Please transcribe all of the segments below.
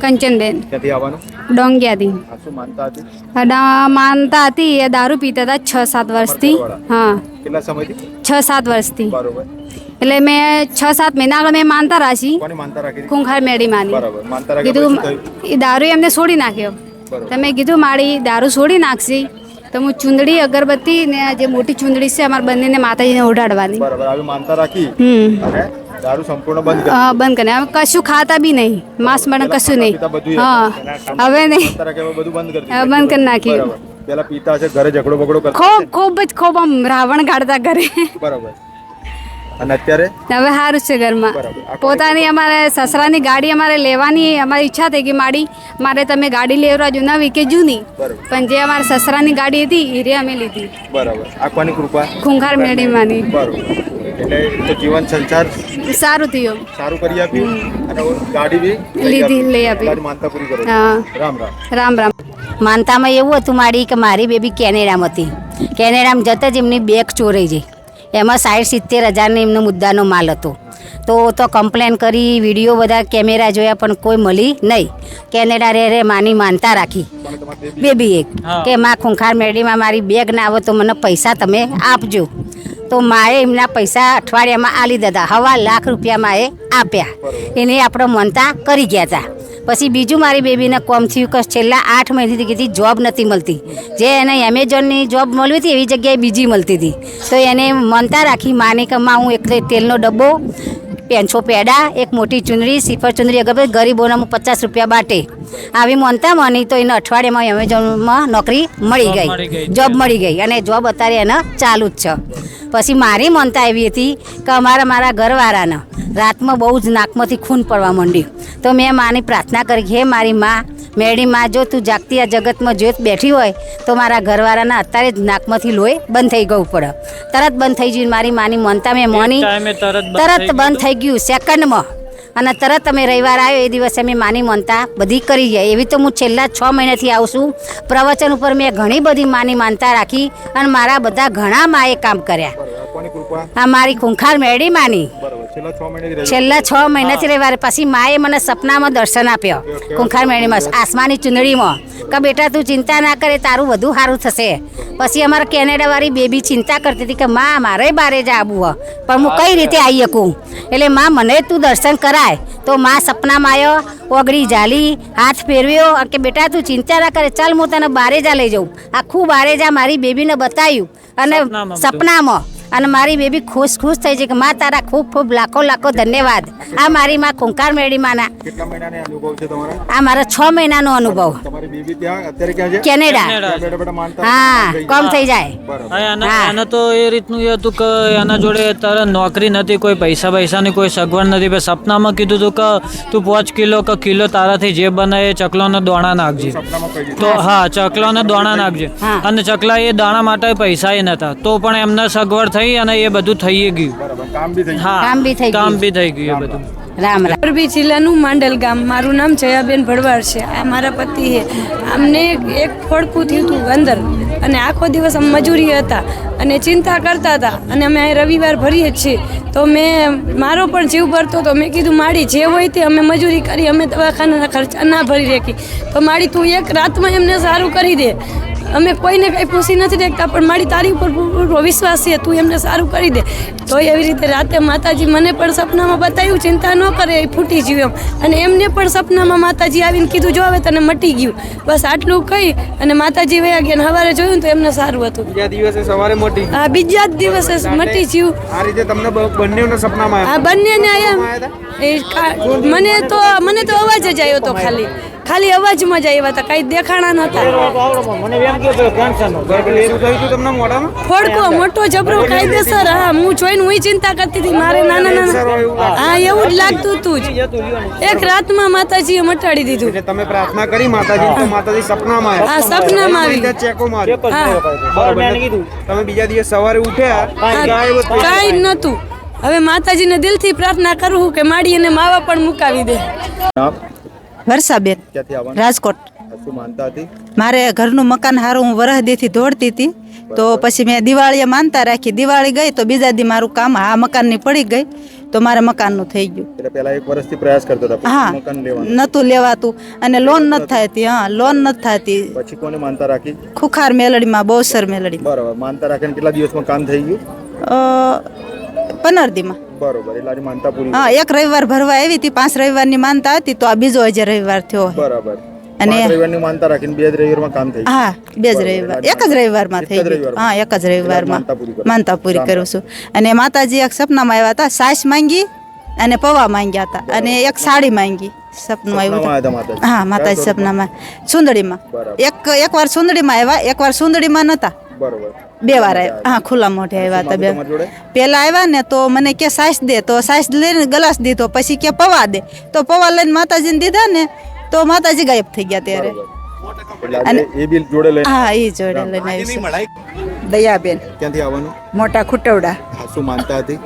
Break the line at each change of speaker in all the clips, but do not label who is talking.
કંચનબેન.
ક્યાંથી આવવાનું?
ડોંગિયાથી.
આ શું માનતા હતી?
અડા- માનતા હતી એ દારૂ પીતા હતા છ સાત વર્ષથી. હા.
કેટલા સમયથી?
છ સાત વર્ષથી.
બરોબર.
એટલે મેં છ સાત મહિના આગળ મેં માનતા રાખી.
કોની માનતા રાખી હતી?
ખૂંખાર મેળી માની
બરાબર. માનતા રાખ્યા
કીધું
પછી શું
એ દારૂ એમને છોડી નાખ્યો.
બરોબર.
તો મેં કીધું મારી દારૂ છોડી નાખશી. તો હું ચૂંદડી અગરબત્તી ને આ જે મોટી ચૂંદડી છે અમારા બંનેને માતાજીને ઓઢાડવાની.
બરાબર. આવી માનતા રાખી?
હમ.
અને દારૂ સંપૂર્ણ બંધ કરી
હા બંધ કરીને હવે કશું ખાતા બી નહીં. માંસ બને કશું નહીં. હા હવે નહીં.
બધું બંધ કરી
બંધ કરી નાખ્યું.
પેલા પિતા છે ઘરે ઝઘડો બગડો કરતા
ખૂબ ખૂબ જ ખૂબ આમ રાવણ કાઢતા ઘરે.
બરાબર. અને અત્યારે?
હવે સારું છે ઘરમાં. પોતાની અમારે સસરાની ગાડી અમારે લેવાની અમારી ઈચ્છા થઈ કે માડી મારે તમે ગાડી લેવરા જો નવી કે જૂની પણ જે અમારે સસરાની ગાડી હતી એ અમે લીધી.
બરાબર. આ કૃપા?
ખૂંખાર મેળીમાંની.
બરોબર. એટલે તો જીવન સંસાર
સારું થયું.
સારું કરી આપ્યું અને ગાડી બી
લીધી લઈ આપી.
માનતા પૂરી કરો.
હા.
રામ રામ.
રામ રામ.
માનતામાં એવું હતું મારી કે મારી બેબી કેનેડામાં હતી. કેનેડામાં જતાં જ એમની બેગ ચોરાઈ જઈ એમાં સાઠ સિત્તેર હજારનો એમનો મુદ્દાનો માલ હતો. તો તો કમ્પ્લેન કરી વીડિયો બધા કેમેરા જોયા પણ કોઈ મળી નહીં. કેનેડા રે રે માની માનતા રાખી.
બેબી.
બેબી એક. કે માં ખૂંખાર મેડીમાં મારી બેગ ના આવે તો મને પૈસા તમે આપજો. તો માએ એમના પૈસા અઠવાડિયામાં આલી દીધા. હવા લાખ રૂપિયા માએ આપ્યા. એને આપણે મનતા કરી ગયા હતા પછી બીજું મારી બેબીને કોમ થયું કે છેલ્લા આઠ મહિનાથી કીધી જોબ નથી મળતી. જે એને એમેઝોનની જોબ મળવી હતી એવી જગ્યાએ બીજી મળતી હતી. તો એને માનતા રાખી માને કે માં હું એક તેલનો ડબ્બો પેંછો પેડા એક મોટી ચુંદડી સિફર ચુંદડી અગર ગરીબોને હું પચાસ રૂપિયા બાટે. આવી મોનતા માની તો એને અઠવાડિયામાં એમેઝોનમાં નોકરી મળી ગઈ. જોબ મળી ગઈ અને જોબ અત્યારે એને ચાલુ જ છે. પછી મારી મનતા એવી હતી કે અમારા મારા ઘરવાળાને રાતમાં બહુ જ નાકમાંથી ખૂન પડવા માંડ્યું. તો મેં માની પ્રાર્થના કરી હે મારી માં મેળી માં જો તું જાગતી આ જગતમાં જોત બેઠી હોય તો મારા ઘરવાળાના અત્યારે જ નાકમાંથી લોહી બંધ થઈ ગયું પડે. તરત બંધ થઈ ગયું. મારી માની મનતા મેં મોની
તરત બંધ થઈ
ગયું. સેકન્ડમાં અને તરત અમે રવિવાર આવ્યો એ દિવસે અમે માની માનતા બધી કરી જાય એવી તો હું છેલ્લા છ મહિનાથી આવું છું. પ્રવચન ઉપર મેં ઘણી બધી માની માનતા રાખી અને મારા બધા ઘણા માએ કામ કર્યા.
આ
મારી ખૂંખાર મેળી માની.
છેલ્લા છ મહિનાથી
રવિવારે પછી માએ મને સપનામાં દર્શન આપ્યો. કુંખાર મેળીમાં આસમાની ચુંદડીમાં. કે બેટા તું ચિંતા ના કરે તારું વધુ સારું થશે. પછી અમારા કેનેડાવાળી બેબી ચિંતા કરતી હતી કે માં મારે બારે જ આવવું હે પણ હું કઈ રીતે આવી શકું? એટલે માં મને તું દર્શન કરાય. તો માં સપનામાં આવ્યો ઓગળી જાલી હાથ ફેરવ્યો કે બેટા તું ચિંતા ના કરે. ચાલ હું તને બારે જા લઈ જાઉં. આખું બારે જા મારી બેબીને બતાવ્યું અને
સપનામાં
અને મારી બેબી ખુશ ખુશ થઈ છે કે માં તારા ખૂબ ખૂબ લાખો લાખો ધન્યવાદ. આ મારી માં ખૂંખાર મેળી માના
કેટલા મહિનાની અનુભવ છે તમારા?
આ મારો છ મહિનાનો અનુભવ.
તમારી બેબી ત્યાં અત્યારે ક્યાં છે?
કેનેડા. હા કોમ થઈ જાય.
એના તો એ રીતનું એ હતું કે એના જોડે તારે નોકરી નથી કોઈ પૈસા પૈસાની કોઈ સગવડ નથી. પણ સપનામાં કીધું હતું કે તું પાંચ કિલો કે કિલો તારાથી જે બને એ ચકલોને દોણા નાખજે. તો હા ચકલાના દોણા નાખજે. અને ચકલા એ દાણા માટે પૈસા એ નતા. તો પણ એમને સગવડ થઈ અને એ બધું થઈ ગયું.
કામ બી થઈ
હા
કામ બી થઈ
કામ
ગયું.
બી થઈ ગયું એ બધું.
રામ રામ.
મોરબી જિલ્લાનું માંડલ ગામ મારું નામ જયાબેન ભડવાડ છે. આ મારા પતિ છે. અમને એક ફળકું થયું હતું અંદર અને આખો દિવસ અમે મજૂરી હતા અને ચિંતા કરતા હતા. અને અમે અહીં રવિવાર ભરીએ જ છીએ. તો મેં મારો પણ જીવ ભરતો હતો. મેં કીધું માડી જે હોય તે અમે મજૂરી કરી અમે દવાખાનાના ખર્ચા ના ભરી રાખી. તો માડી તું એક રાતમાં એમને સારું કરી દે. અમે કોઈને કંઈ પૂછી નથી દેખતા પણ મારી તારી ઉપર પૂરો વિશ્વાસ છે તું એમને સારું કરી દે. તો એવી રીતે રાતે માતાજી મને પણ સપનામાં બતાવ્યું ચિંતા ન કરે એ ફૂટી ગયું એમ. અને એમને પણ સપનામાં માતાજી આવીને કીધું જો હવે તને મટી ગયું. બસ આટલું કહી અને માતાજી વયા ગયા અને સવારે જોયું તો એમને સારું હતું.
બીજા દિવસે સવારે મટી
હા બીજા જ દિવસે મટી ગયું.
આ રીતે તમને બ- બંનેઓના સપનામાં
હા બંનેને આયા એ મને તો મને તો અવાજ જ આવ્યો હતો ખાલી. ખાલી અવાજમાં જ આવ્યા હતા કાંઈ દેખાણા નહોતા.
મોઢામાં
ફોડકો મોટો જબરો કાયદેસર હા હું જોઈને હું ચિંતા કરતી હતી મારે નાના નાના હા એવું જ લાગતું હતું જ. એક રાતમાં માતાજીએ મટાડી દીધું.
એટલે તમે પ્રાર્થના કરી માતાજી તો માતાજી સપનામાં
હા, સપનામાં આવી.
આવી. ચેકો? તમે બીજા દિવસ સવારે ઉઠ્યા થઈ
નહોતું. હવે માતાજીને દિલથી પ્રાર્થના કરું કે માડી અને માવા પણ મુકાવી દે.
વર્ષાબેન
ક્યાંથી આવવાનું?
રાજકોટ.
શું માનતા હતી?
મારે ઘરનું મકાન હારું હું વરહદીથી દોડતી હતી. તો પછી મેં દિવાળીએ માનતા રાખી. દિવાળી ગઈ તો બીજા દી મારું કામ આ મકાનની પડી ગઈ. તો મારે મકાનનું થઈ ગયું.
એટલે પહેલા એક વર્ષથી પ્રયાસ કરતો હતો
હા
મકાન લેવાનું.
નહોતું લેવાતું અને લોન નથી થતી હા લોન નથી થતી.
પછી કોને માનતા રાખી?
ખુખાર મેલડીમાં બહુસર મેલડી.
બરાબર માનતા રાખીને કેટલા દિવસમાં કામ થઈ ગયું?
પંદર દીમાં
બરોબર એટલે આજે માનતા પૂરી
હા એક રવિવાર ભરવા આવી હતી પાંચ રવિવારની માનતા હતી તો આ બીજો આજે રવિવાર થયો
બરાબર.
અને-
રવિવારની માનતા રાખીને બે જ રવિવારમાં કામ થઈ
હા બે જ રવિવાર. એક જ રવિવારમાં થઈ ગયું. હા એક જ રવિવારમાં
માનતા પૂરી કરો.
છું. અને માતાજી એક સપનામાં આવ્યા હતા સાસ માંગી અને પૌવા માંગ્યા હતા. અને એક સાડી માંગી. સપનું આવ્યું? હા માતાજી સપનામાં. સુંદડીમાં. એક એકવાર સુંદડીમાં આવ્યા એકવાર સુંદડીમાં નહોતા.
બરોબર.
બે વાર આવ્યા હા ખુલ્લા મોઢે આવ્યા હતા બે. પહેલા આવ્યા ને તો મને કે સાસ દે તો સાસ લઈને ગ્લાસ દીધો પછી કે પવા દે. તો પવા લઈને માતાજીને દીધા ને તો માતાજી ગાયબ થઈ ગયા ત્યારે.
અને એ બિલ જોડે લઈને
હા એ જોડે લઈને આવી
દયાબેન
ક્યાંથી આવવાનું?
મોટા ખુટવડા.
શું માનતા હતી?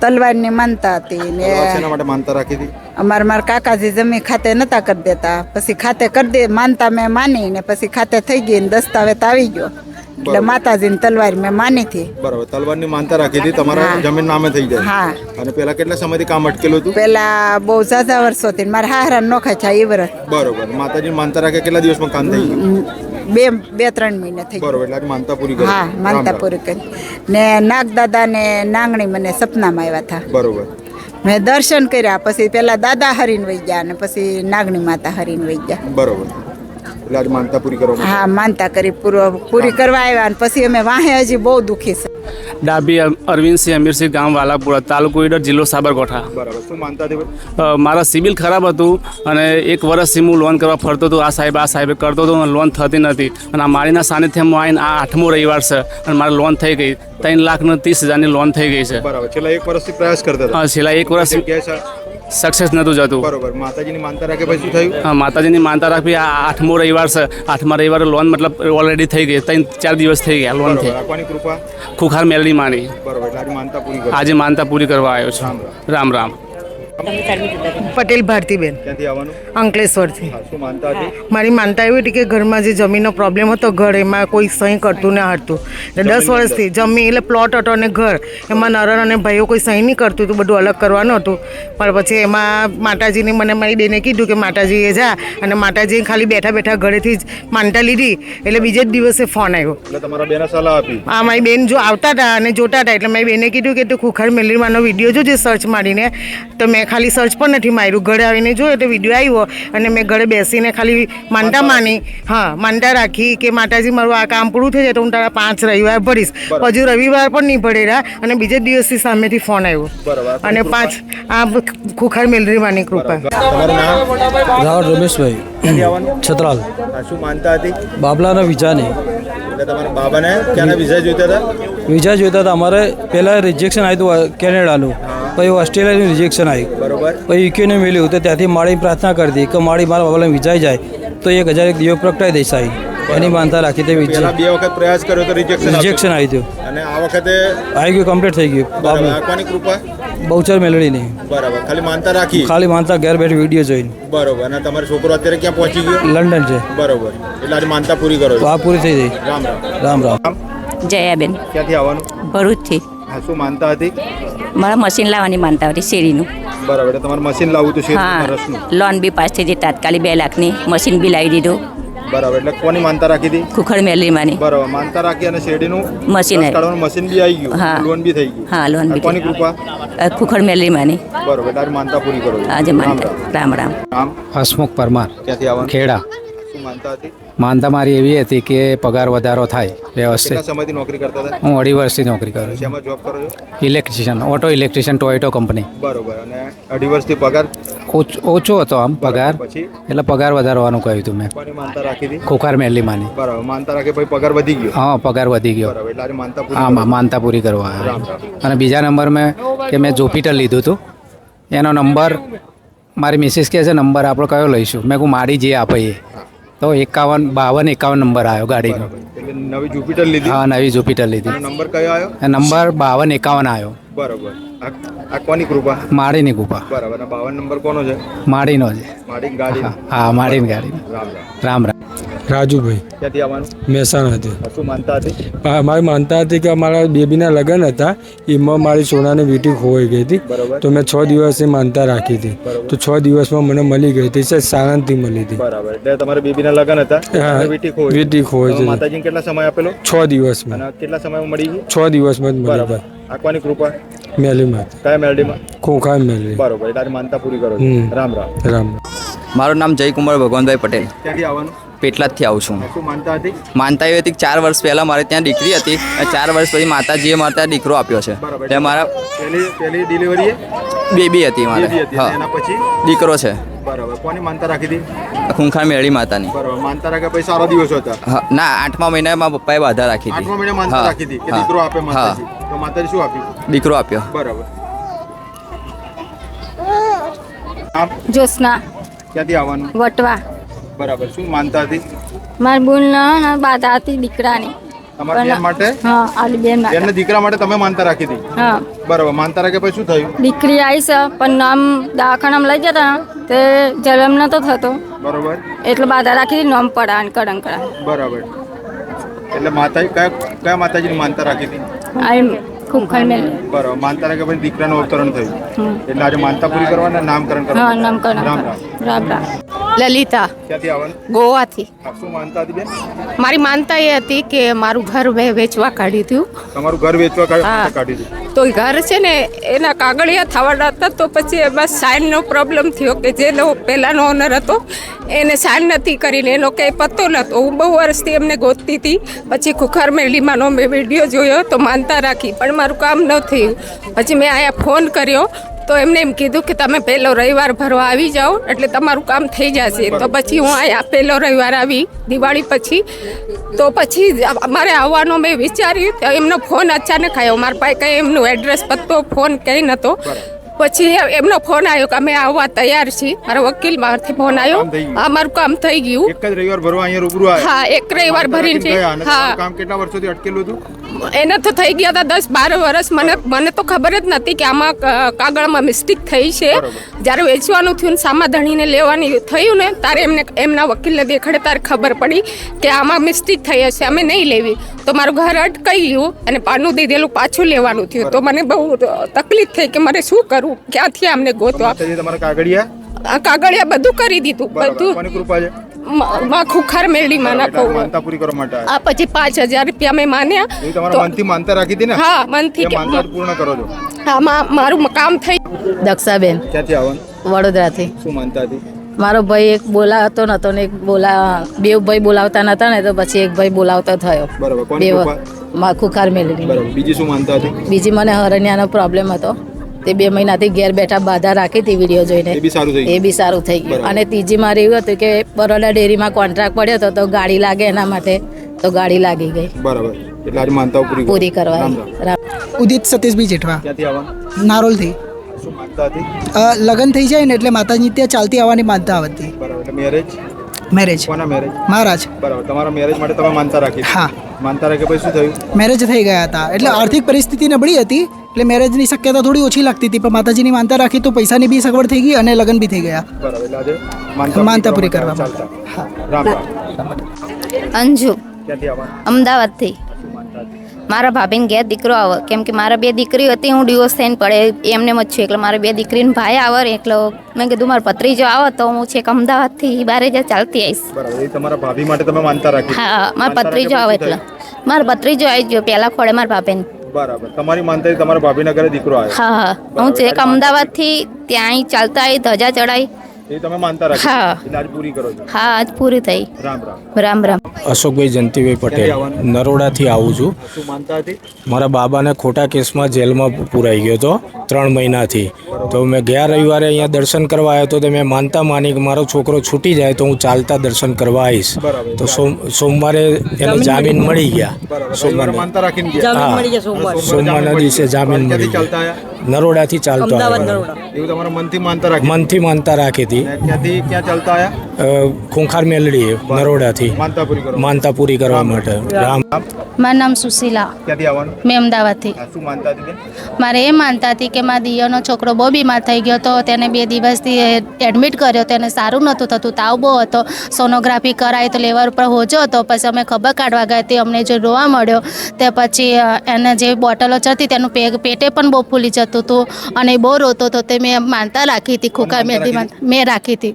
તલવારની માનતા હતી ને
માટે માનતા રાખી હતી?
અમારા મારા કાકાજી જમીન ખાતે નતા કરી દેતા. પછી ખાતે કરી દે માનતા મેં માની ને પછી ખાતે થઈ ગઈ ને દસ્તાવેજ આવી ગયો. એટલે માતાજીની તલવાર મેં માની હતી.
બરોબર તલવારની માનતા રાખી હતી તમારા જમીન નામે થઈ જાય.
હા.
અને પેલા કેટલા સમયથી કામ અટકેલું હતું?
પેલા બહુ ઝાઝા વર્ષોથી મારા હારા નોખા છે એ વર્ષ
બરોબર માતાજી માનતા રાખે કેટલા દિવસમાં કામ થઈ ગયું?
બે બે ત્રણ મહિના થઈ
બરોબર એટલે માનતા પૂરી કરી.
હા માનતા. પૂરી કરી. ને નાગદાદા ને નાંગણી મને સપનામાં આવ્યા હતા.
બરોબર.
મેં દર્શન કર્યા પછી પેલા દાદા હરીને વહી ગયા અને પછી નાગણી માતા હરીને વહી ગયા.
બરોબર. એટલે આજે માનતા પૂરી કરવા
હા માનતા કરી પૂરી કરવા આવ્યા અને પછી અમે વાહે હજી બહુ દુખી છે.
ડાબી અરવિંદસિંહ અમીરસિંહ ગામ વાલાપુરા તાલુકો ઈડર જિલ્લો સાબરકાંઠા.
બરાબર. શું માનતા હતી
મારા સિબિલ ખરાબ હતું અને એક વર્ષથી હું લોન કરવા ફરતો હતો. આ સાહેબ આ સાહેબે કરતો હતો અને લોન થતી નથી. અને આ મારીના સાનિધ્યમાં આવીને આ આઠમો રવિવાર છે અને મારે લોન થઈ ગઈ. ત્રણ લાખ ને ત્રીસ હજારની લોન થઈ ગઈ છે.
બરાબર. છેલ્લા એક વર્ષથી પ્રયાસ કરતા હતા.
છેલ્લા એક વર્ષ સક્સેસ નહોતું જતું.
બરોબર. માતાજીની માનતા રાખે પછી શું થયું?
હા માતાજીની માનતા રાખવી આ આઠમો રવિવાર છે. આઠમા રવિવારે લોન મતલબ ઓલરેડી થઈ ગઈ. ત્રણ ચાર દિવસ થઈ ગયા લોન થઈ
રાખવાની કૃપા?
ખુખાર મેલડી માની.
બરોબર. આજે માનતા પૂરી
આજે માનતા પૂરી કરવા આવ્યો છું. રામ રામ.
પટેલ ભારતીબેન. અંકલેશ્વરથી. મારી માનતા એવી હતી કે ઘરમાં જે જમીનનો પ્રોબ્લેમ હતો ઘર એમાં કોઈ સહી કરતું ન હતું. એટલે દસ વર્ષથી જમીન એટલે પ્લોટ હતો અને ઘર. એમાં નરણ અને ભાઈઓ કોઈ સહી નહીં કરતું હતું બધું અલગ કરવાનું હતું. પણ પછી એમાં માતાજીને મને મારી બેને કીધું કે માતાજીએ જા. અને માતાજીએ ખાલી બેઠા બેઠા ઘરેથી જ માનતા લીધી. એટલે બીજે જ દિવસે ફોન આવ્યો. હા મારી બેન જો આવતા હતા અને જોતા હતા એટલે મારી બેને કીધું કે તું ખુખાર મેલરીમાંનો વીડિયો જોજે સર્ચ મારીને તો મેં ખાલી સર્ચ પણ નથી માર્યું. ઘરે આવીને જોયો તો વીડિયો આવ્યો અને મેં ઘરે બેસીને ખાલી માનતા માની હા માનતા રાખી કે માતાજી મારું આ કામ પૂરું થઈ જાય તો હું તારા પાંચ રવિવાર ભરીશ. હજુ રવિવાર પણ નહીં ભરેલા અને બીજે દિવસથી સામેથી ફોન આવ્યો. અને પાંચ આ ખુખાર મેલરીમાંની કૃપા.
તમારું નામ?
રાવળ રમેશભાઈ. છત્રાલ.
શું માનતા હતી?
બાબલાના વિઝાની
નહીં તમારા બાબાને ક્યાંના વિઝા જોઈતા હતા?
વિઝા જોઈતા હતા. અમારે પહેલાં રિજેક્શન આવ્યું હતું કેનેડાનું. પછી ઓસ્ટ્રેલિયાનું રિજેક્શન આવ્યું
બરોબર?
પછી યુકેને મેળ્યું તો ત્યાંથી માળી પ્રાર્થના કરતી કે માળી મારા બાબાને વિઝાઈ જાય તો એક હજાર એક દીવો પ્રગટાઈ દઈશ આવી એની માનતા રાખી તે વિજય.
બે વખત પ્રયાસ કર્યો તો રિજેક્શન
રિજેક્શન આવી ગયું.
અને આ વખતે
આવી ગયું કમ્પ્લીટ થઈ ગયું. બાબુ.
રાખવાની કૃપા.
બહુચર નહીં
બરાબર ખાલી માનતા રાખી.
ખાલી માનતા ઘેર બેઠ વીડિયો જોઈને.
બરોબર અને તમારો છોકરો અત્યારે ક્યાં પહોંચી ગયો?
લંડન છે.
બરોબર એટલે આજે માનતા પૂરી કરો
તો આ પૂરી થઈ ગઈ.
રામ. રામ
રામ. રામ.
જયાબેન.
ક્યાંથી આવવાનું?
ભરૂચથી.
હા શું માનતા હતી?
મારા મશીન લાવવાની માનતા હતી શેરીનું.
બરાબર એટલે તમારે મશીન લાવવું તો છે
હા.
રસનું
લોન બી પાસ થઈ ગઈ તાત્કાલિક બે લાખની મશીન બી લાવી દીધું.
બરાબર એટલે કોની માનતા રાખી હતી?
ખુખડ મેલરીમાંની
બરાબર માનતા રાખી અને શેરડીનું
મશીન
કાઢવાનું મશીન બી આવી ગયું.
હા.
લોન બી થઈ ગયું.
હા લોન બી
કોની કૃપા?
ખુખડ મેલરીમાંની
બરોબર એટલે માનતા પૂરી કરો. છો.
આજે
રામ
માનતા
રામ
રામ. રામ
હસમુખ પરમાર.
ક્યાંથી આવવાનું
ખેડા.
શું માનતા હતી?
માનતા મારી એવી હતી કે પગાર વધારો થાય વ્યવસ્થિત.
સમયથી નોકરી કરતા હતા?
હું અઢી વર્ષથી નોકરી કરું છું.
શેમાં જોબ કરો છો?
Electrician auto electrician Toyota company
બરોબર અને અઢી વર્ષથી પગાર?
ઓછ- હતો આમ પગાર. એટલે પગાર વધારવાનું કહ્યું હતું મેં. ખોખાર મેલીમાંની.
બરાબર માનતા રાખી પછી પગાર વધી ગયો?
હા પગાર વધી ગયો. હા. માનતા પૂરી કરવા અને બીજા નંબર મેં કે મેં જોપીટર લીધું હતું એનો નંબર મારી મિસિસ કહે છે નંબર આપણે કયો લઈશું? મેં કહું મારી જે આપે એ. તો એકાવન બાવન એકાવન નંબર આવ્યો ગાડીનો.
નવી જુપિટર લીધી?
હા નવી જુપિટર લીધી.
નંબર કયો આવ્યો?
નંબર બાવન એકાવન આવ્યો.
બરોબર. આ આ કોની કૃપા?
માળીની ગુફા
બરાબર. બાવન નંબર કોનો છે?
માળીનો છે.
ગાડી?
હા માળીની ગાડી.
રામ રામ.
રાજુભાઈ
ક્યાંથી આવવાનું?
મહેસાણાથી
શું માનતા હતી?
મારી માનતા હતી કે મારા બેબીના લગ્ન હતા. એમાં મારી સોનાની વીટી ખોવાઈ ગઈ હતી. તો મેં છ દિવસની માનતા રાખી હતી. તો છ દિવસમાં મને મળી ગઈ હતી. છે સાણંદથી મળી હતી.
બરાબર. એટલે તમારા બેબીના લગ્ન હતા.
વીટી
અને વીંટી
ખોવાઈ છે.
માતાજીને કેટલા સમય આપેલો?
છ દિવસમાં.
અને કેટલા સમયમાં મળી ગઈ?
છ દિવસમાં જ મળી
બરાબર.
ગઈ.
આંકવાની કૃપા.
મેલીમાં
કયા મેલડીમાં?
ખોખા મેલડી
બરોબર તારી માનતા પૂરી કરો રામ. રામ
રામ.
મારું નામ જયકુમાર ભગવાનભાઈ પટેલ.
ક્યાંથી આવવાનું?
પેટલાદથી આવું છું.
શું માનતા હતી?
માનતા એવી હતી કે ચાર વર્ષ પહેલાં મારે ત્યાં દીકરી હતી અને ચાર વર્ષ પછી માતાજીએ મારે ત્યાં દીકરો આપ્યો છે. એટલે મારા
પહેલી પહેલી ડિલિવરી
બેબી હતી મારે. હા.
પછી?
દીકરો છે.
બરાબર. કોની માનતા રાખી હતી?
ખૂંખાર મેળી માતાની.
બરાબર. માનતા રાખ્યા પછી સારા દિવસો હતા.
ના આઠમા મહિને મારા પપ્પાએ બાધા રાખી હતી.
આઠમા મહિને માનતા રાખી હતી કે દીકરો આપે
હા.
માતાજી. તો માતાજી શું આપ્યું?
દીકરો આપ્યો.
બરાબર. આમ ક્યાંથી આવવાનું?
વટવા.
બરાબર. શું માનતા હતી
મારી બુનના બાધા હતી દીકરાની.
તમારા બેન માટે?
હા આલી બેન
બેનના દીકરા માટે તમે માનતા રાખી હતી?
હા.
બરાબર. માનતા રાખે પછી શું થયું?
દીકરી આવી છે પણ નામ દવાખાનામાં લઈ જતા તે જલમ નતો થતો.
બરોબર.
એટલે બાધા રાખી નામ પડા અને કડંકડા
બરાબર. એટલે માતા કયા કયા માતાજીની માનતા રાખી હતી?
આ ખૂંખલ મેલ.
બરાબર. માનતા રાખે પછી દીકરાનું અવતરણ થયું. એટલે આજે માનતા પૂરી કરવાના નામકરણ કરવાનું.
નામકરણ
રામ રામ.
રામ રામ.
લલિતા. ગોવાથી. મારી માનતા એ હતી કે મારું ઘર મેં વેચવા કાઢ્યું હતું.
તમારું ઘર વેચવા કાઢ-. કાઢી દીધું
તો ઘર છે ને એના કાગળિયા થવાના હતા તો પછી એમાં સાઇનનો પ્રોબ્લેમ થયો કે જેનો પહેલાંનો ઓનર હતો એને સાઇન નથી કરીને એનો કંઈ પત્તો નહોતો. હું બહુ વર્ષથી એમને ગોતતી હતી. પછી ખુખાર મેલીમાંનો મેં વીડિયો જોયો તો માનતા રાખી. પણ મારું કામ ન થયું. પછી મેં અહીંયા ફોન કર્યો તો એમને એમ કીધું કે તમે પહેલો રવિવાર ભરવા આવી જાઓ, એટલે તમારું કામ થઈ જશે. તો પછી હું અહીંયા પહેલો રવિવાર આવી, દિવાળી પછી. તો પછી મારે આવવાનો મેં વિચાર્યું એમનો ફોન અચાનક આવ્યો. મારા પાસે કંઈ એમનું એડ્રેસ પત્તો ફોન કંઈ નહોતો. પછી એમનો ફોન આવ્યો કે અમે આવવા તૈયાર છીએ. મારા વકીલ મારથી ફોન આવ્યો
કામ થઈ ગયું.
હા મારું કામ થઈ ગયું.
એક જ રવિવાર ભરવા અહીંયા રૂબરૂ આવ્યા.
હા એક રવિવાર ભરીને હા.
કામ કેટલા વર્ષોથી અટકેલું હતું?
એને તો થઈ ગયા હતા દસ બાર વર્ષ. મને મને તો ખબર જ નથી કે આમાં કાગળમાં મિસ્ટેક થઈ છે. જ્યારે વેચવાનું થયું ને સામા ધણીને લેવાની થયું ને ત્યારે એમને એમના વકીલને દેખાડે ત્યારે ખબર પડી કે આમાં મિસ્ટેક થઈ હશે. અમે નહીં લેવી. તો મારું ઘર અટકાઈ ગયું અને પાનું દીધેલું પાછું લેવાનું થયું. તો મને બહુ તકલીફ થઈ કે મારે શું કરવું? ક્યાંથી અમને ગોતવા
તમારા કાગળિયા?
કાગળિયા બધું કરી દીધું બધું.
કોની કૃપા છે?
માં ખુખાર મેળવી માં કહું
માનતા પૂરી કરવા માટે
આ. પછી પાંચ હજાર રૂપિયા મેં માન્યા.
એ તમારા મનથી માનતા રાખી હતી ને?
હા, મનથી કે-
માનતા પૂર્ણ કરો છો.
આમાં મારું કામ થઈ
દક્ષાબેન.
ક્યાંથી આવવાનું
વડોદરાથી.
શું માનતા હતી?
મારો ભાઈ એક બોલાવતો નતો ને એક બોલા બે ભાઈ બોલાવતા નતા ને તો પછી એક ભાઈ બોલાવતો થયો.
બરાબર કોણ
બે
કૃપા?
માં ખુખાર મેળવી
બરાબર બીજી શું માનતા હતી?
બીજી મને હરણ્યાનો પ્રોબ્લેમ હતો. તે બે મહિનાથી ઘેર બેઠા બાધા રાખી હતી વીડિયો જોઈને.
એ બી સારું થઈ ગયું.
બી સારું થઈ ગયું. અને ત્રીજી મારે એવું હતું કે બરોડા ડેરીમાં કોન્ટ્રાક્ટ પડ્યો હતો તો ગાડી લાગે એના માટે તો ગાડી લાગી ગઈ.
બરાબર. એટલે આજે માનતાઓ પૂરી.
પૂરી કરવા.
ઉદિત સતીશભાઈ જેઠવા. નારોલથી. લગ્ન થઈ જાય ને એટલે માતાજી ત્યાં ચાલતી આવવાની માનતા આવતી.
મેરેજ
મેરેજ
કોના મેરેજ
મહારાજ.
બરાબર તમારા મેરેજ માટે તમે માનતા રાખી
હા.
માનતા રાખ્યા પછી શું થયું?
મેરેજ થઈ ગયા હતા. એટલે આર્થિક પરિસ્થિતિ નબળી હતી એટલે મેરેજની શક્યતા થોડી ઓછી લાગતી હતી પણ માતાજીની માનતા રાખી તો પૈસાની બી સગવડ થઈ ગઈ અને લગ્ન બી થઈ ગયા.
બરાબર માનતા
માનતા પૂરી
કરવા
અંજુ. અમદાવાદથી. મારા ભાભીને ઘેર દીકરો આવે. કેમ કે મારા બે દીકરી હતી હું ડિવોર્સ થઈને પડે એમને જ છું. એટલે મારા બે દીકરીને ભાઈ આવે એટલે મેં કીધું મારો પત્રીજો આવે તો હું છેક અમદાવાદથી બારે જ ચાલતી આવીશ.
તમારા ભાભી માટે તમે માનતા રાખી.
હા મારા
પત્રી
પત્રીજો આવે એટલે. મારા પત્રી પત્રીજો આવી ગયો પહેલા ખોડે મારા ભાભીને.
બરાબર તમારી માનતા તમારા ભાભીના ઘરે દીકરો આવ્યો.
હા હા. હું છેક અમદાવાદથી ત્યાં ચાલતા આવી ધજા ચડાઈ
એ તમે માનતા રાખી
હા.
એટલે આજે પૂરી કરો છો?
હા આજ પૂરી થઈ.
રામ રામ.
રામ રામ.
અશોકભાઈ
જંતીભાઈ
પટેલ. નરોડાથી આવું છું.
શું માનતા હતી?
મારા બાબાને ખોટા કેસમાં જેલમાં પુરાઈ ગયો હતો ત્રણ મહિનાથી. તો મેં ગયા રવિવારે અહીંયા દર્શન કરવા આવ્યો હતો તો મેં માનતા માની કે મારો છોકરો છૂટી જાય તો હું ચાલતા દર્શન કરવા આવીશ. તો સોમ સોમવારે એને જામીન મળી ગયા. સોમવારે.
માનતા રાખીને ગયા.
હા. સોમવારના દિવસે જામીન મળી ગયા. નરોડાથી ચાલતો આવ્યો.
તમારા મનથી માનતા રાખી.
મનથી માનતા રાખી હતી.
અને ક્યાં ચાલતા આવ્યા?
ખૂંખાર મેલડી નરોડાથી.
માનતા પૂરી કરો.
માનતા પૂરી કરવા માટે. રામ.
મારું નામ સુશીલા. મેં અમદાવાદથી.
હતી
મારે એ માનતા હતી કે મારા દિયરનો છોકરો બહુ બીમાર થઈ ગયો હતો. તેને બે દિવસથી એડમિટ કર્યો. તેને સારું નહોતું થતું. તાવ બહુ હતો. સોનોગ્રાફી કરાવી તો લેવર ઉપર હોજો હતો. પછી અમે ખબર કાઢવા ગયા તે અમને જે રોવા મળ્યો તે પછી એને જે બોટલો ચડતી તેનું પેટે પણ બહુ ફૂલી જતું હતું અને બહુ રોતો હતો તે મેં માનતા રાખી હતી ખુખા મેરડી માતા મેં રાખી હતી.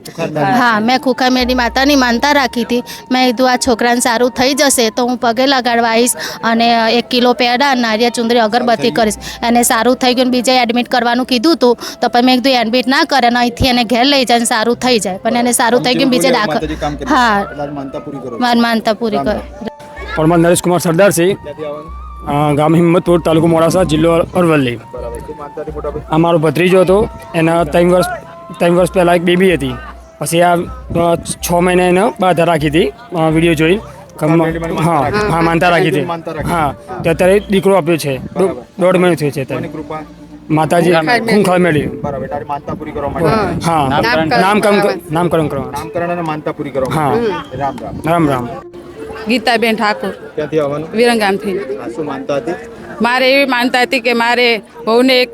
હા મેં ખુખા મેરડી માતાની માનતા રાખી હતી. મેં કીધું આ છોકરાને સારું થઈ જશે તો હું પગે લગાડવા આવીશ અને એક કિલો પેડા નારિયા ચુંદરી અગરબત્તી કરીશ. એને સારું થઈ ગયું ને બીજે એડમિટ કરવાનું કીધું હતું તો પણ મેં કીધું એડમિટ ના કરે ને અહીંથી એને ઘેર લઈ જાય સારું થઈ જાય. પણ એને સારું થઈ ગયું બીજે દાખલ હા
માનતા પૂરી કરો
મારી માનતા પૂરી કરે
પરમાર નરેશ કુમાર સરદાર ગામ હિંમતપુર તાલુકો મોડાસા જિલ્લો અરવલ્લી.
બરાબર શું માનતા હતી મોટા ભાઈ
આ મારો ભત્રીજો હતો. એના ત્રણ વર્ષ ત્રણ વર્ષ પહેલાં એક બેબી હતી. પછી આ છ મહિને એને બાધા રાખી હતી. વીડિયો જોઈ. હા હા માનતા રાખી હતી. હા તો અત્યારે દીકરો આપ્યો છે. દોઢ મહિનો થયો છે અત્યારે. માતાજી ખૂંખા મેળવી.
બરાબર તારી માનતા પૂરી કરવા માટે
હા નામકરણ નામકરણ કરવા
નામકરણ અને માનતા પૂરી કરવા
હા.
રામ રામ.
રામ રામ.
ગીતાબેન ઠાકુર.
ક્યાંથી આવવાનું?
વિરંગામથી.
શું માનતા હતી?
મારે એવી માનતા હતી કે મારે બહુને એક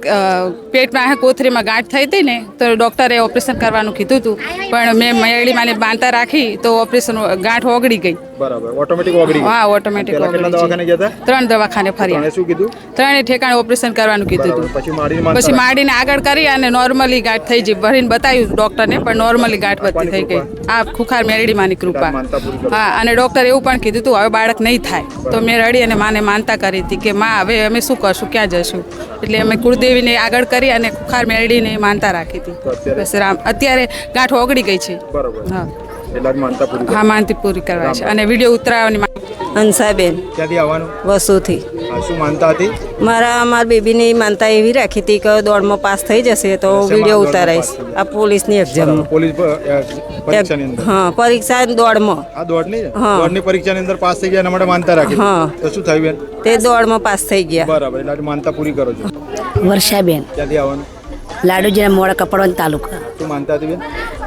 પેટમાં કોથરીમાં ગાંઠ થઈ હતી ને તો ડૉક્ટરે ઓપરેશન કરવાનું કીધું હતું. પણ મેં મેળી બાંધતા માનતા રાખી તો ઓપરેશન ગાંઠ ઓગળી ગઈ.
બરાબર. ઓટોમેટિક ઓગળી
હા ઓટોમેટિક
પેલા કેટલા દવાખાને ગયા હતા?
ત્રણ દવાખાને ફર્યા.
શું કીધું?
ત્રણે ઠેકાણે ઓપરેશન કરવાનું કીધું હતું.
પછી માડીને
પછી માડીને આગળ કરી અને નોર્મલી ગાંઠ થઈ ગઈ. ભરીને બતાવ્યું ડૉક્ટરને પણ નોર્મલી ગાંઠ વધતી થઈ ગઈ. આ ખુખાર મેરડી માની કૃપા. હા અને ડૉક્ટરે એવું પણ કીધું હતું હવે બાળક નહીં થાય. તો મેં રડી અને માને માનતા કરી હતી કે માં હવે અમે શું કરશું? ક્યાં જશું? એટલે અમે કુળદેવીને આગળ કરી અને ખુખાર મેરડીને માનતા રાખી હતી. બસ રામ. અત્યારે ગાંઠ ઓગળી ગઈ છે.
બરાબર.
હા. હા માનતી પૂરી કરવા છે. અને વીડિયો ઉતરાવવાની
હંસાબેન.
ક્યાંથી આવવાનું?
વસુથી.
શું માનતા હતી?
મારા મારા બેબીની માનતા એવી રાખી હતી કે દોડમાં પાસ થઈ જશે તો વીડિયો ઉતારાઈશ. આ પોલીસની એક્ઝામમાં
પોલીસ
હા પરીક્ષા દોડમાં.
આ દોડની
હા.
દોડની પરીક્ષાની અંદર પાસ થઈ ગયા એના માટે માનતા રાખી.
હા.
તો શું થયું બેન?
તે દોડમાં પાસ થઈ ગયા.
બરાબર એટલે માનતા પૂરી કરો છો.
વર્ષાબેન.
ક્યાંથી આવવાનું?
લાડુજીના મોડા કપડવાની તાલુકા.
શું માનતા હતી બેન?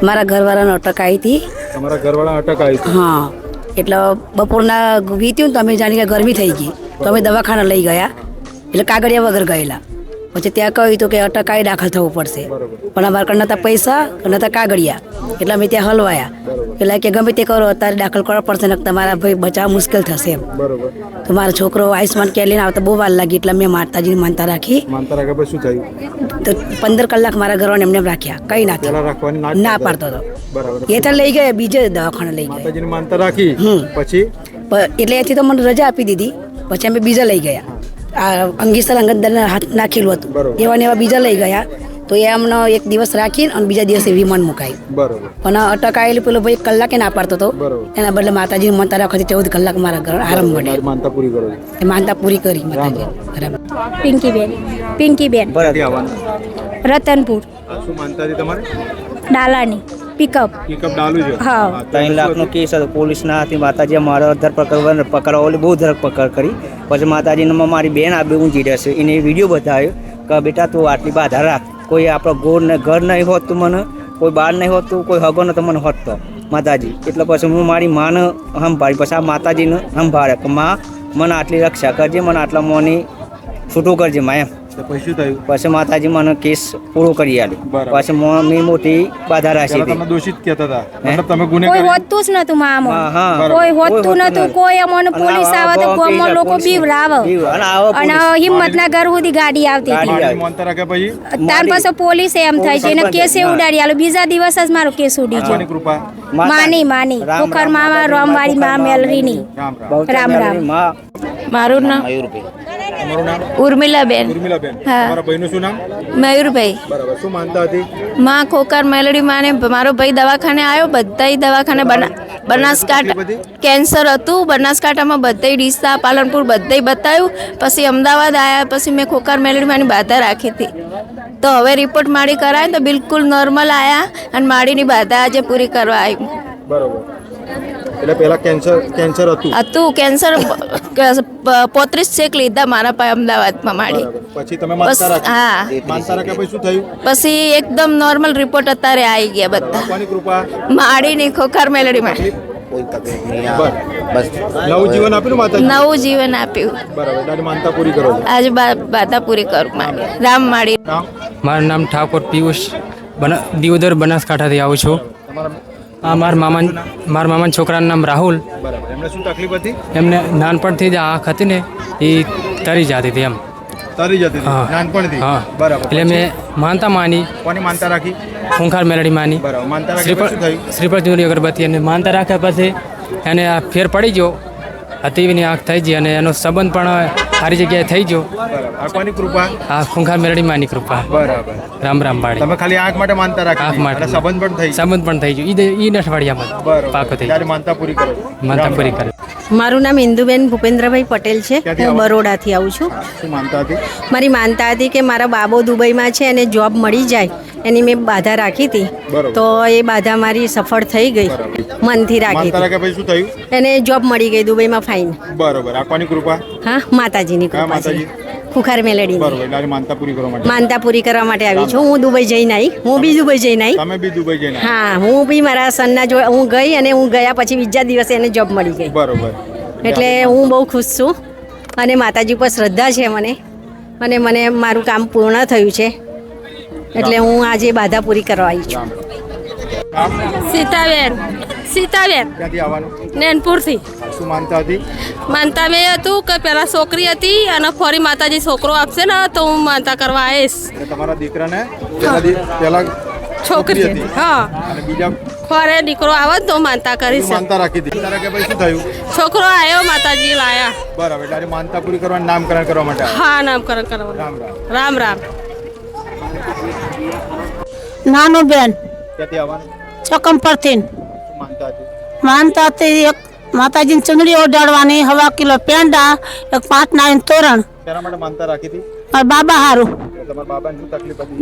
મારા ઘરવાળાને અટક આવી હતી.
તમારા ઘરવાળા અટક આવી હતી?
હા. એટલે બપોરના વીત્યું ને તો અમે જાણી કે ગરમી થઈ ગઈ. તો અમે દવાખાના લઈ ગયા. એટલે કાગળિયા વગર ગયેલા. પછી ત્યાં કહ્યું હતું કે અટકાઈ દાખલ થવું પડશે. પણ અમારા કણ નતા પૈસા નતા કાગળિયા. એટલે અમે ત્યાં હલવાયા. એટલે કે ગમે તે કરો અત્યારે દાખલ કરવા પડશે ને તમારા ભાઈ બચાવ મુશ્કેલ થશે એમ. તો મારો છોકરો આયુષ્માન કે લઈને આવતા બહુ વાર લાગી. એટલે મેં માતાજીની માનતા રાખી. તો પંદર કલાક મારા ઘરવાને એમને એમ રાખ્યા. કઈ ના
ના
પાડતો હતો. એ તો લઈ ગયા બીજે દવાખાને લઈ ગયા.
માનતા રાખી. પછી?
એટલે એથી તો મને રજા આપી દીધી. પછી અમે બીજા લઈ ગયા. આ અંગીસર અંગત હાથ નાખેલું હતું. એવા ને એવા બીજા લઈ ગયા. તો એ અમને એક દિવસ રાખીને અને બીજા દિવસે વિમાન મુકાય.
બરોબર.
પણ અટકાયેલું પેલો ભાઈ કલાકે ના પાડતો હતો. એના બદલે માતાજી મન તારા રાખવાથી ચૌદ કલાક મારા ઘર આરામ મળે
માનતા પૂરી કરો
એ માનતા પૂરી કરી માતાજી. બરાબર.
પિંકીબેન. પિંકીબેન. રતનપુર.
શું માનતા તમારે?
ડાલાની પિકઅપ.
પિકઅપ ડાલુ છે?
હા.
ત્રણ લાખનો કેસ હતો. પોલીસના હાથે માતાજીએ મારા ધરપકડ પકડવા ઓલી બહુ ધરપકડ કરી. પછી માતાજીને મારી બેન આપી ઊંચી રહેશે. એને વીડિયો બતાવ્યો કે બેટા તું આટલી બાધા રાખ. કોઈ આપણો ગોળ ને ઘર નહીં હોત તું મને કોઈ બહાર નહીં હોત તું કોઈ હગો તો મને હોત તો. માતાજી એટલે પછી હું મારી માને સંભાળી પછી આ માતાજીને સંભાળે કે માં મને આટલી રક્ષા કરજે મને આટલા મોની છૂટું કરજે માં એમ.
પછી થયું?
પછી માતાજી મને કેસ પૂરો કરી આલ્યો પછી મો- મોટી બાધા રાખી હતી.
તમે દોષિત કહેતા હતા. મતલબ તમે
કોઈ હોતું જ નતું મામો
હા, હા.
કોઈ હોતું નતું. કોઈ અમને પોલીસ
આવે
તો
કોમ
ગામમાં લોકો બીવરાવે
બીવ- અને
અને
પોલીસ.
હિંમતના ઘર સુધી ગાડી આવતી હતી. તાર પાસે પોલીસ એમ થાય છે. એને
પોલીસ
કેસે ઉડાડી આલો. બીજા દિવસ જ મારો કેસ ઉડી ગયો. માની માની. ખોખર મામા રામવાળી મા મેલરીની
રામ રામ.
રામ રામ.
મારું નામ
તમારું નામ?
ઉર્મિલાબેન.
ઉર્મિલાબેન.
હા.
તમારા ભાઈનું શું નામ?
મયુરભાઈ.
બરાબર. શું માનતા હતી?
માં ખોકાર મેલડી માને મારો ભાઈ દવાખાને આવ્યો બધાય દવાખાને બના બનાસકાંઠા કેન્સર હતું. બનાસકાંઠામાં બધાય ડીસા પાલનપુર બધાય બતાવ્યું પછી અમદાવાદ આવ્યા પછી મેં ખોકાર મેલડી માની બાધા રાખી હતી. તો હવે રિપોર્ટ માડી કરાય તો બિલકુલ નોર્મલ આવ્યા અને માડીની બાધા આજે પૂરી કરવા આવી.
બરોબર. એટલે પહેલા કેન્સર કેન્સર હતું.
હતું કેન્સર પોત્રીસ ચેક લીધા મારા પાસે અમદાવાદમાં માડી
પછી તમે
હા.
માનતા રાખ્યા પછી શું થયું?
પછી એકદમ નોર્મલ રિપોર્ટ અત્યારે આવી ગયા બધા.
કૃપા?
માડીની ખોખર મેલડીમાં.
બસ. નવું જીવન આપ્યું ને
નવું જીવન આપ્યું.
બરાબર. આજે માનતા પૂરી કરો
આજે બા- બાધા પૂરી કરું માડી રામ માડી.
મારું નામ ઠાકોર પિયુષ બના દિયોદર બનાસકાંઠાથી આવું છું. આ મારા મામા મારા મામાના છોકરાનું નામ રાહુલ.
બરાબર. એમને શું તકલીફ હતી?
એમને નાનપણથી જ આંખ હતી ને એ તરી જતી હતી એમ.
તરી જતી હતી. નાનપણથી?
હા.
બરાબર.
એટલે મેં માનતા માની.
કોની માનતા રાખી?
ખૂંખાર મેલડી માની.
બરાબર. માનતા રાખી
શ્રીફળ
થયું?
અગરબત્તી અને માનતા રાખ્યા પછી એને આ ફેર પડી ગયો. અતિની આંખ થઈ ગઈ અને એનો સંબંધ પણ સારી જગ્યાએ થઈ ગયો.
બરાબર. કોની કૃપા?
આ ખૂંખાર મેરડી માની કૃપા.
બરાબર.
રામ રામ બાળી.
તમે ખાલી આંખ માટે માનતા રાખો
આંખ માટે
સંબંધ પણ થઈ
સંબંધ પણ થઈ ગયો. ઈ ઈ અઠવાડિયામાં પાકો થઈ
ત્યારે માનતા પૂરી કરો.
માનતા પૂરી કરો.
મારું નામ ઇન્દુબેન ભૂપેન્દ્રભાઈ પટેલ છે. હું બરોડાથી આવું છું.
માનતા હતી?
મારી માનતા હતી કે મારા બાબો દુબઈમાં છે અને જોબ મળી જાય. એની મેં બાધા રાખી હતી. તો એ બાધા મારી સફળ થઈ ગઈ. મનથી રાખી હતી.
શું થયું?
એને જોબ મળી ગઈ દુબઈમાં ફાઇન
બરોબર. આપવાની કૃપા?
હા માતાજીની કૃપા ખુખાર
એટલે માનતા પૂરી કરવા માટે.
માનતા પૂરી કરવા માટે આવી છું. હું દુબઈ જઈને આવી હું બી દુબઈ જઈને આવી
તમે બી દુબઈ જઈને
હા હું બી મારા સનના જો હું ગઈ અને હું ગયા પછી બીજા દિવસે એને જોબ મળી ગઈ.
બરોબર.
એટલે હું બહુ ખુશ છું. અને માતાજી પર શ્રદ્ધા છે મને. અને મને મારું કામ પૂર્ણ થયું છે. એટલે હું આજે બાધા પૂરી કરવા આવી છું.
સીતાબેન. સીતાબેન. નેનપુરથી.
શું માનતા હતી?
માનતા મેં હતું કે પેલા છોકરી હતી અને ફરી માતાજી છોકરો આપશે ને તો હું માનતા કરવા આવીશ.
તમારા દીકરાને પેલા
છોકરી
હતી.
હા.
અને બીજા
ફરે દીકરો આવે તો માનતા કરીશ
માનતા રાખી દીધી. રાખ્યા પછી શું થયું?
છોકરો આવ્યો માતાજી લાયા.
બરાબર એટલે માનતા પૂરી કરવાનું નામકરણ કરવા માટે
હા નામકરણ કરવા. રામ રામ.
નાનું બેન. ચોકમ પરથી
માનતા હતી
એક માતાજીની ચુંદડી ઓઢાડવાની હવા કિલો પેંડા એક પાંચ નાળીનું તોરણ. મારા બાબા હારું.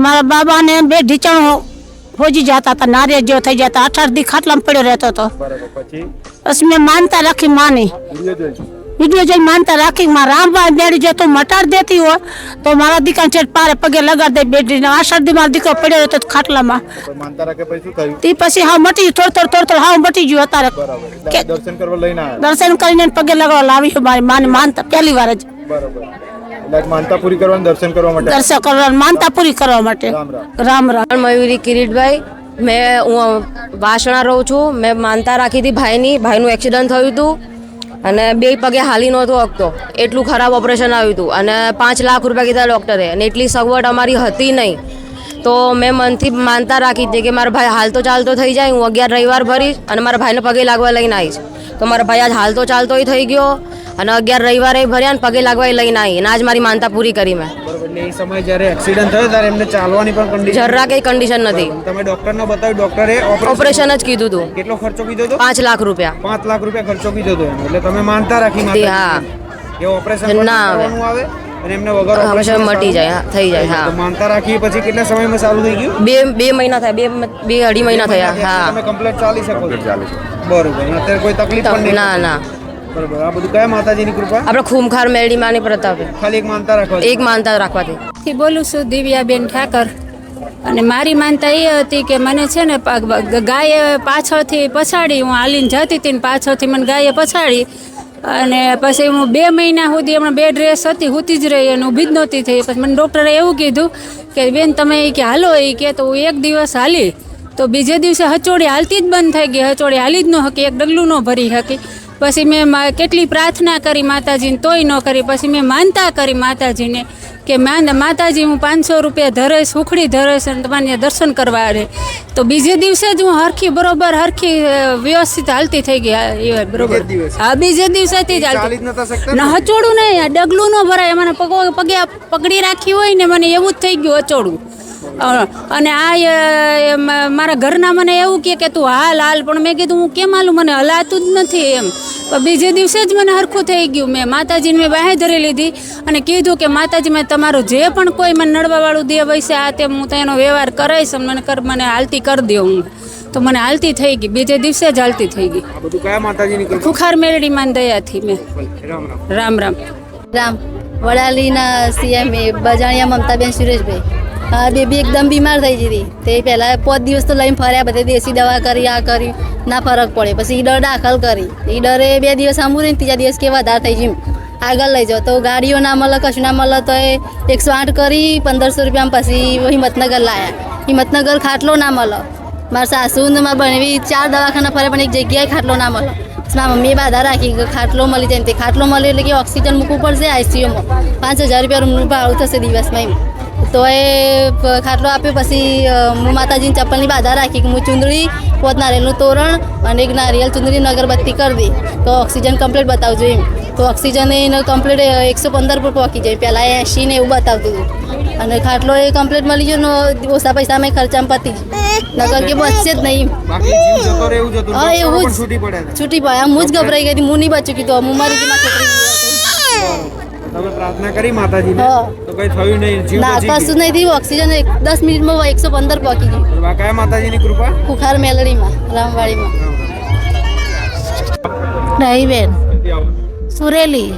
મારા બાબાને બે ઢીચણ હોજી જતા હતા નારિયેળ જેવો થઈ જતા અઠાર દી ખાટલામાં પડ્યો રહેતો હતો.
પછી?
મેં માનતા રાખી માની.
વીડિયો જોઈ
માનતા રાખી માં રામભાઈ મેળી જો તું મટાડ દેતી હોય તો મારા દીકરા છે પારે પગે લગાડ દે બેટી આ શરદી મારો દીકરો પડ્યો હતો ખાટલામાં.
તો પછી
તે પછી હા મટી ગયું થોડું થોડું થોડું થોડું હા મટી ગયું અત્યારે.
દર્શન કરવા લઈને
દર્શન કરીને પગે લગાડવા લાવી મારી માને માનતા પહેલી વાર જ.
બરાબર. માનતા પૂરી કરવાનું દર્શન કરવા માટે?
દર્શન કરવા માનતા પૂરી કરવા માટે. રામ રામ.
મયુરી કિરીટભાઈ મેં હું વાસણા રહું છું. મેં માનતા રાખી હતી ભાઈની. ભાઈનું એક્સિડન્ટ થયું હતું. અને બે પગે હાલી નહોતો શકતો એટલું ખરાબ ઓપરેશન આવ્યું હતું. અને પાંચ લાખ રૂપિયા કીધા ડૉક્ટરે અને એટલી સગવડ અમારી હતી નહીં. તો મેં મનથી માનતા રાખી હતી કે મારા ભાઈ હાલતો ચાલતો થઈ જાય હું અગિયાર રવિવાર ભરીશ અને મારા ભાઈને પગે લાગવા લઈને આવીશ. તો મારા ભાઈ આજ હાલતો ચાલતોય થઈ ગયો અને અગિયાર રવિવારે ભર્યા અને પગે લાગવા લઈને આવી અને આજ મારી માનતા પૂરી કરી મેં.
એ સમયે જ્યારે એક્સિડન્ટ થયો ત્યારે એમને ચાલવાની પણ કન્ડિશન
જરા કઈ કન્ડિશન નથી.
તમે ડોક્ટરને બતાવ્યું ડોક્ટરે
ઓપરેશન જ કીધું હતું
કેટલો ખર્ચો કીધો હતો
પાંચ લાખ રૂપિયા.
પાંચ લાખ રૂપિયા ખર્ચો કીધો હતો એટલે તમે માનતા રાખી
હા.
ઓપરેશન
ના આવે.
કરવાનું આવે અને એમને વગર
હા, મટી જાય, થઈ જાય, હા.
માનતા રાખી પછી કેટલા સમયમાં સારું થઈ ગયું?
બે બે મહિના થયા બે બે અઢી મહિના થયા હા.
તમે કમ્પ્લીટ ચાલી શકો છો. બરોબર અત્યારે કોઈ તકલીફ પણ
ના ના.
બરોબર આ બધું કયા માતાજીની કૃપા?
આપણે ખૂમખાર મેળી માની પ્રતાપે.
ખાલી એક માનતા રાખવા
એક માનતા રાખવાથી.
થી બોલું છું દિવ્યાબેન ઠાકર. અને મારી માનતા એ હતી કે મને છે ને ગાયે પાછળથી પછાડી હું હાલીને જતી હતી ને પાછળથી મને ગાયે પછાડી. અને પછી હું બે મહિના સુધી હમણાં બે ડ્રેસ હતી, હુતી જ રહી અને ઊભી જ નહોતી થઈ. પછી મને ડૉક્ટરે એવું કીધું કે, બેન, તમે એ કે હાલો એ કે, તો હું એક દિવસ હાલી, તો બીજે દિવસે હચોડી હાલતી જ બંધ થઈ ગઈ. હચોડી હાલી જ ન હકી, એક ડગલું ન ભરી હકી. પછી મેં કેટલી પ્રાર્થના કરી માતાજીને તોય ન કરી. પછી મેં માનતા કરી માતાજીને કે માતાજી હું પાંચસો રૂપિયા ધરેશ ઉખડી ધરેશ અને તમારે દર્શન કરવા આવે. તો બીજે દિવસે જ હું હરખી બરોબર હરખી વ્યવસ્થિત હાલતી થઈ ગઈ. એ બરોબર. હા બીજે દિવસેથી જ હાલતી. ન હચોડું નહીં. ડગલું ન ભરાય. મને પગ પગે પકડી રાખી હોય ને મને એવું જ થઈ ગયું હચોડું. અને આ મારા ઘરના મને એવું કહે કે તું હાલ હાલ પણ મેં કીધું હું કેમ હાલું? મને હલાતું જ નથી એમ. બીજે દિવસે જ મને હરખું થઈ ગયું. મેં માતાજીને મેં બાહે ધરી લીધી અને કીધું કે માતાજી મેં તમારું જે પણ કોઈ મને નડવાવાળું દે વૈસે આ તે હું તો એનો વ્યવહાર કરાવીશ મને કર મને હાલતી કરી દઉં હું. તો મને હાલતી થઈ ગઈ. બીજે દિવસે જ હાલતી થઈ ગઈ. ખુખાર મેળડી માન દયાથી મેં.
રામ રામ.
રામ રામ.
રામ. વડાલીના સીએમ એ બજાણિયા મમતાબેન સુરેશભાઈ. હા બેબી એકદમ બીમાર થઈ જતી તે પહેલાં પાંચ દિવસ તો લઈને ફર્યા, બધે દેશી દવા કરી, આ કરી. ના ફરક પડે. પછી ઈડર દાખલ કરી. ઈડરે બે દિવસ આંબુ રહીને ત્રીજા દિવસ કે વધારે થઈ ગયું આગળ લઈ જાઓ. તો ગાડીઓ ના મળે કશું ના મળે તો એ એકસો આઠ કરી, પંદરસો રૂપિયામાં પછી હિંમતનગર લાયા. હિંમતનગર ખાટલો ના મળે મારા સાસુ ને મારા બનેવી ચાર દવાખાના ફરે, પણ એક જગ્યાએ ખાટલો ના મળે મારા મમ્મીએ બાધા રાખી ખાટલો મળી જાય તે ખાટલો મળે એટલે કે ઓક્સિજન મૂકવું પડશે આઈસીયુમાં. પાંચ હજાર રૂપિયા રૂમનું ભાડું થશે દિવસમાં એમ. તો એ ખાટલો આપ્યો પછી હું માતાજીની ચપ્પલની બાધા રાખી કે હું ચુંદડી પોત નારિયેલનું તોરણ અને એક નારિયેલ ચુંદડીની અગરબત્તી કરી દે તો ઓક્સિજન કમ્પ્લીટ બતાવજો એમ. તો ઓક્સિજન એને કમ્પ્લીટ એકસો પંદર પર પહોંચી જાય. પહેલાં એંશી ને એવું બતાવતું હતું. અને ખાટલો એ કમ્પ્લીટ મળી ગયો ને ઓછા પૈસા મેં ખર્ચામાં પતી નગર કે બચશે જ નહીં હા એવું જ.
છૂટી પડ્યા.
હું જ ગભરાઈ ગઈ હતી. હું નહીં બચ્યું કીધું. હું મારી મારી છોકરી
તમે પ્રાર્થના કરી માતાજીને?
હા.
તો કઈ થયું નહીં જીવ
ના કશું નહીં થયું ઓક્સિજન મિનિટમાં એકસો પંદર પહોંચી ગયું.
કયા માતાજીની કૃપા?
મેલડીમાં રામવાડીમાં.
બેન. સુરેલી.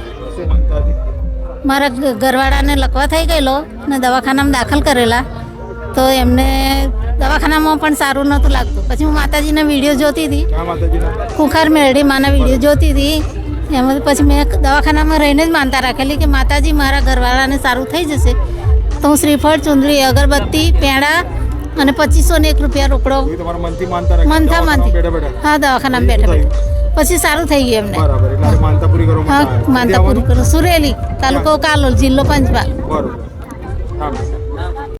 મારા ઘરવાળાને લકવા થઈ ગયેલો ને દવાખાનામાં દાખલ કરેલા. તો એમને દવાખાનામાં પણ સારું નહોતું લાગતું. પછી હું માતાજીના વીડિયો જોતી હતી. ખુખાર મેળડી માના વીડિયો જોતી હતી. એમાં પછી મેં દવાખાનામાં રહીને જ માનતા રાખેલી કે માતાજી મારા ઘરવાળાને સારું થઈ જશે. તો હું શ્રીફળ ચુંદડી અગરબત્તી પેંડા અને પચીસો ને એક રૂપિયા રોકડો
મનથા બેઠા
હા દવાખાનામાં બેઠા બેઠા. પછી સારું થઈ ગયું એમને.
માનતા પૂરી
હા માનતા પૂરી કરું. સુરેલી તાલુકો કાલોલ જિલ્લો પંચમહાલ.